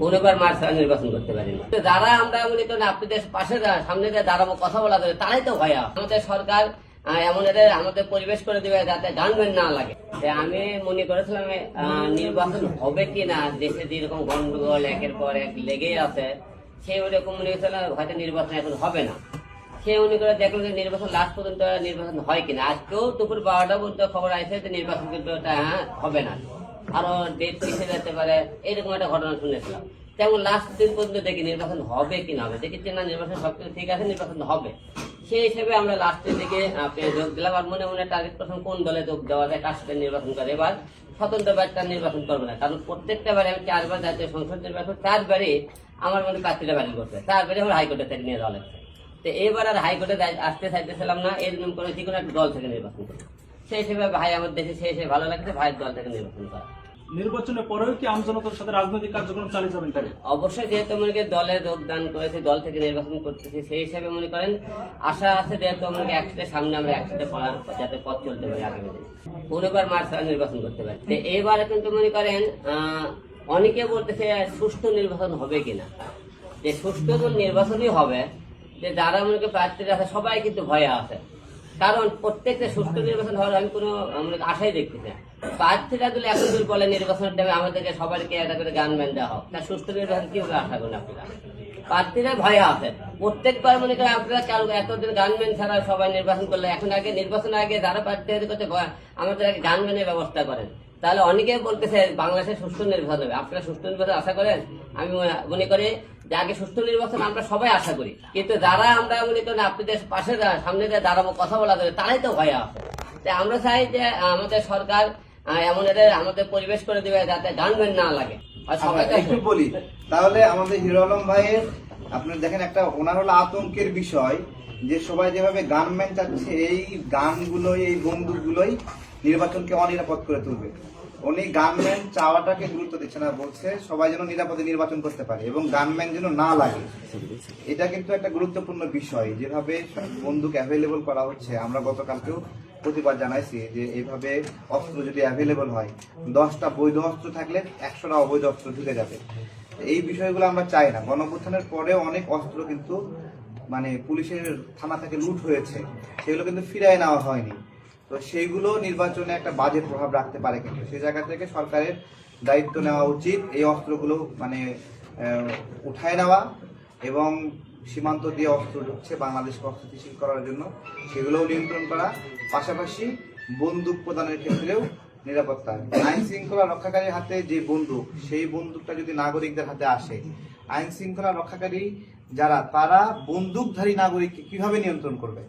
পনেরোবার March ছাড়া নির্বাচন করতে পারি না। যারা আমরা মনে করেন আপনাদের পাশে সামনে দাঁড়াবো কথা বলা যাবে তারাই তো ভয়া। আমাদের সরকার এমন এদের আমাদের পরিবেশ করে দিবে যাতে গানমেন্ট না লাগে। আমি মনে করেছিলাম নির্বাচন হবে কি না দেশে যেরকম গন্ডগোল একের পর এক লেগেই আছে সেই ওরকম মনে করেছিলাম হয়তো নির্বাচন এখন হবে না। সে মনে করে দেখল যে নির্বাচন লাস্ট পর্যন্ত নির্বাচন হয় কিনা। আজকেও দুপুর বারোটা পর্যন্ত খবর আছে যে নির্বাচন কিন্তু হ্যাঁ, হবে না। আরও ডেট পিছিয়ে যেতে পারে, এরকম একটা ঘটনা শুনেছিলাম। তেমন লাস্ট দিন পর্যন্ত দেখি নির্বাচন হবে কি না হবে। দেখি না নির্বাচন সবকিছু ঠিক আছে, নির্বাচন হবে। সেই হিসেবে আমরা লাস্টের দিকে যোগ দিলাম আর মনে মনে টার্গেট করছেন কোন দলে যোগ দেওয়া যায়, কার নির্বাচন করে। এবার স্বতন্ত্র বাচ্চা নির্বাচন করবে না। কারণ প্রত্যেকটা বারে আমি চারবার জাতীয় সংসদ নির্বাচন, চারবারই আমার মনে প্রার্থীরা বাতিল করছে। চারবারই আমার হাইকোর্টে থেকে নিয়ে যাওয়া লাগছে। তো এবার আর হাইকোর্টে আসতে চাইতেছিলাম না এর নিয়ম করে যে কোনো একটা দল থেকে নির্বাচন করি সেই হিসেবে ভাই আমার দেশে সেই হিসেবে ভালো লাগছে ভাইয়ের দল থেকে নির্বাচন করা নির্বাচনের পরেও কি আমজনতার সাথে রাজনৈতিক কার্যক্রম চালিয়ে যাবেন অবশ্যই যেহেতু মনে দলে যোগদান করেছি দল থেকে নির্বাচন করতেছি সেই হিসাবে মনে করেন আশা আছে যেহেতু করি একসাথে সামনে আমরা একসাথে পড়ার যাতে পথ চলতে পারি আগামী দিনে। পনেরোবার মার্চ নির্বাচন করতে পারি। তো এবারে কিন্তু মনে করেন আহ, অনেকে বলতেছে সুষ্ঠু নির্বাচন হবে কিনা। যে সুষ্ঠু যখন নির্বাচনই হবে যে যারা মনে প্রার্থীরা আছে সবাই কিন্তু ভয়ে আছে। কারণ প্রত্যেকটা সুষ্ঠু নির্বাচন হওয়ার আমি কোনো আশাই দেখতেছি না। প্রার্থীরা যদি এখন যদি বলে নির্বাচনের টাইমে আমাদেরকে সবাইকে একটা করে গান ম্যান দেওয়া হোক তা সুষ্ঠু নির্বাচন কীভাবে আশা করেন আপনারা? প্রার্থীরা ভয়ে আছে প্রত্যেকবার মনে করেন আপনারা কারও এতদিন গানম্যান ছাড়া সবাই নির্বাচন করলে এখন আগে নির্বাচন আগে যারা প্রার্থী করতে ভয়, আমাদের আগে গানম্যানের ব্যবস্থা করেন। তাহলে অনেকে বলতেছে বাংলাদেশে সুষ্ঠু নির্বাচন হবে। আপনারা সুষ্ঠু নির্বাচন আশা করেন? আমি মনে করি যে আগে সুষ্ঠু নির্বাচন আমরা সবাই আশা করি। কিন্তু যারা আমরা মনে করেন আপনাদের পাশে সামনে দিয়ে দাঁড়াবো কথা বলা যাবে তারাই তো ভয় আছে। তাই আমরা চাই যে আমাদের সরকার এমন এদের আমাদের পরিবেশ করে দিবে যাতে গানম্যান না লাগে। আচ্ছা, একটু বলি তাহলে আমাদের হিরো আলম ভাইয়ের আপনার দেখেন একটা ওনার হলো আতঙ্কের বিষয় যে সবাই যেভাবে গানম্যান চাচ্ছে এই গানগুলোই এই বন্দুকগুলোই নির্বাচনকে অনিরাপদ করে তুলবে। উনি গানম্যান চাওয়াটাকে গুরুত্ব দিচ্ছে না বলছে, সবাই যেন নিরাপদে নির্বাচন করতে পারে এবং গানম্যান যেন না লাগে। এটা কিন্তু একটা গুরুত্বপূর্ণ বিষয়, যেভাবে বন্দুক অ্যাভেলেবল করা হচ্ছে। আমরা গতকালকেও প্রতিবাদ জানাইছি যে এইভাবে অস্ত্র যদি অ্যাভেলেবল হয়, দশটা বৈধ অস্ত্র থাকলে একশোটা অবৈধ অস্ত্র ঢুকে যাবে। এই বিষয়গুলো আমরা চাই না। গণঅভ্যুত্থানের পরে অনেক অস্ত্র কিন্তু মানে পুলিশের থানা থেকে লুট হয়েছে। সেগুলো কিন্তু ফিরায় নেওয়া হয়নি। তো সেইগুলো নির্বাচনে একটা বাজে প্রভাব রাখতে পারে কিন্তু। সেই জায়গা থেকে সরকারের দায়িত্ব নেওয়া উচিত, এই অস্ত্রগুলো মানে উঠায় নেওয়া এবং সীমান্ত দিয়ে অস্ত্র ঢুকছে বাংলাদেশকে অস্থিতিশীল করার জন্য, সেগুলোও নিয়ন্ত্রণ করা। পাশাপাশি বন্দুক প্রদানের ক্ষেত্রেও নিরাপত্তা। আইন শৃঙ্খলা রক্ষাকারীর হাতে যে বন্দুক, সেই বন্দুকটা যদি নাগরিকদের হাতে আসে, আইন শৃঙ্খলা রক্ষাকারী যারা, তারা বন্দুকধারী নাগরিককে কীভাবে নিয়ন্ত্রণ করবে?